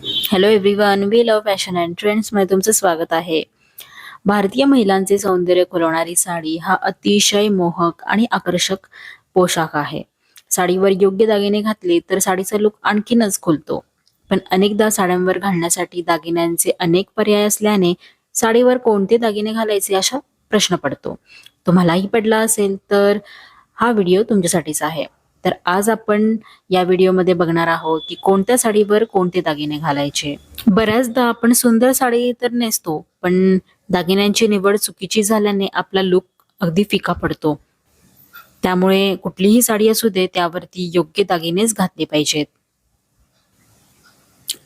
Hello everyone we love fashion and ट्रेंड्समध्ये तुमचं स्वागत आहे. भारतीय महिलांचे सौंदर्य खुलवणारी साडी हा अतिशय मोहक आणि आकर्षक पोशाख आहे. साडीवर योग्य दागिने घातले तर साडीचा लुक आणखीनच खुलतो. पण अनेकदा साड्यांवर घालण्यासाठी दागिन्यांचे अनेक पर्याय असल्याने साडीवर कोणते दागिने घालायचे असा प्रश्न पडतो. तुम्हालाही पडला असेल तर हा व्हिडिओ तुमच्यासाठीच आहे. तर आज आपण या व्हिडिओमध्ये बघणार आहोत की कोणत्या साडीवर कोणते दागिने घालायचे. बऱ्याचदा आपण सुंदर साडी तर नेसतो पण दागिन्यांची निवड चुकीची झाल्याने आपला लुक अगदी फिका पडतो. त्यामुळे कुठलीही साडी असू दे त्यावरती योग्य दागिनेच घातले पाहिजेत.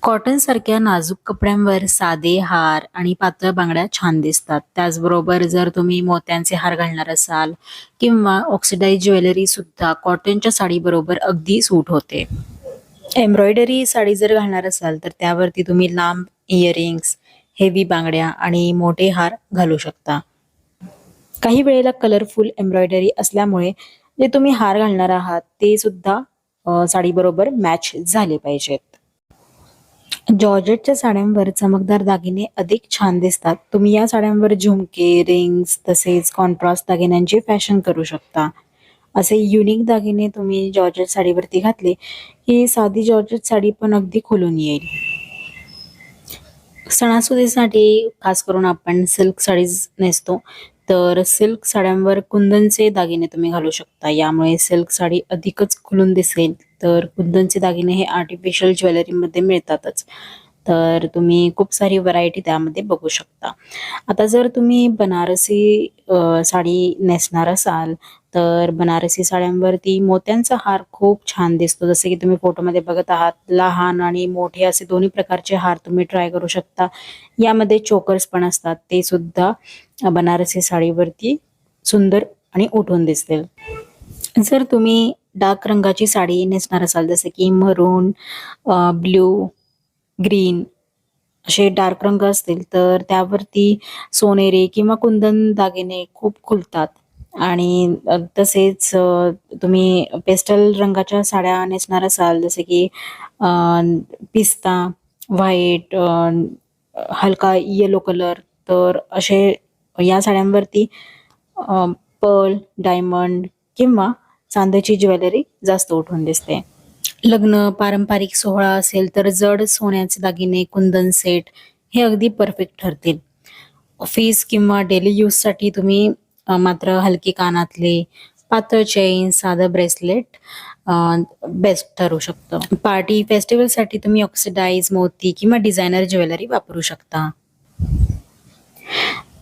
कॉटन सारख्या नाजूक कपड्यांवर साधे हार आणि पातळ बांगड्या छान दिसतात. त्याचबरोबर जर तुम्ही मोत्यांचे हार घालणार असाल किंवा ऑक्सिडाईज ज्वेलरी सुद्धा कॉटनच्या साडीबरोबर अगदी सूट होते. एम्ब्रॉयडरी साडी जर घालणार असाल तर त्यावरती तुम्ही लांब इयरिंग्स हेवी बांगड्या आणि मोठे हार घालू शकता. काही वेळेला कलरफुल एम्ब्रॉयडरी असल्यामुळे जे तुम्ही हार घालणार आहात ते सुद्धा साडीबरोबर मॅच झाले पाहिजेत. जॉर्जेटच्या साड्यांवर चमकदार दागिने अधिक छान दिसतात. तुम्ही या साड्यांवर झुमके रिंग्स तसेच कॉन्ट्रास्ट दागिन्यांची फॅशन करू शकता. असे युनिक दागिने तुम्ही जॉर्जेट साडीवरती घातले की साधी जॉर्जेट साडी पण अगदी खुलून येईल. सणासुदीसाठी खास करून आपण सिल्क साडीज नेसतो. तर सिल्क साड्यांवर कुंदनचे दागिने तुम्ही घालू शकता. यामुळे सिल्क साडी अधिकच खुलून दिसेल. तर कुंदनचे दागिने हे आर्टिफिशियल ज्वेलरीमध्ये मिळतातच. तर तुम्ही खूप सारी व्हरायटी त्यामध्ये बघू शकता. आता जर तुम्ही बनारसी साडी नेसणार असाल तर बनारसी साड्यांवरती मोत्यांचा हार खूप छान दिसतो. जसे की तुम्ही फोटोमध्ये बघत आहात लहान आणि मोठे असे दोन्ही प्रकारचे हार तुम्ही ट्राय करू शकता. यामध्ये चोकर्स पण असतात. ते सुद्धा बनारसी साडीवरती सुंदर आणि उठून दिसतील. जर तुम्ही डार्क रंगाची साडी नेसणार असाल जसे की मरून ब्ल्यू ग्रीन असे डार्क रंग असतील तर त्यावरती सोनेरी किंवा कुंदन दागिने खूप खुलतात. आणि तसेच तुम्ही पेस्टल रंगाच्या साड्या नेसणार असाल जसे की पिस्ता व्हाईट हलका येलो कलर तर असे या साड्यांवरती पर्ल डायमंड किंवा चांदीची ज्वेलरी जास्त उठून दिसते. लग्न पारंपरिक सोहळा असेल तर जड सोन्याचे दागिने कुंदन सेट हे अगदी परफेक्ट ठरतील. ऑफिस किंवा डेली यूजसाठी तुम्ही मात्र हलके कानातले पातळ चेन साधं ब्रेसलेट बेस्ट ठरू शकतं. पार्टी फेस्टिवलसाठी तुम्ही ऑक्सिडाईज मोती किंवा डिझायनर ज्वेलरी वापरू शकता.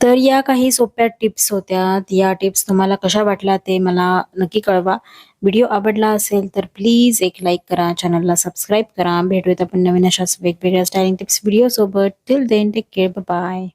तर या काही सोप्या टिप्स होत्या. या टिप्स तुम्हाला कशा वाटल्या ते मला नक्की कळवा. व्हिडिओ आवडला असेल तर प्लीज एक लाईक करा. चॅनलला सबस्क्राईब करा. भेटूयात आपण नवीन अशाच वेगवेगळ्या स्टायलिंग टिप्स व्हिडिओ सोबत till then take care bye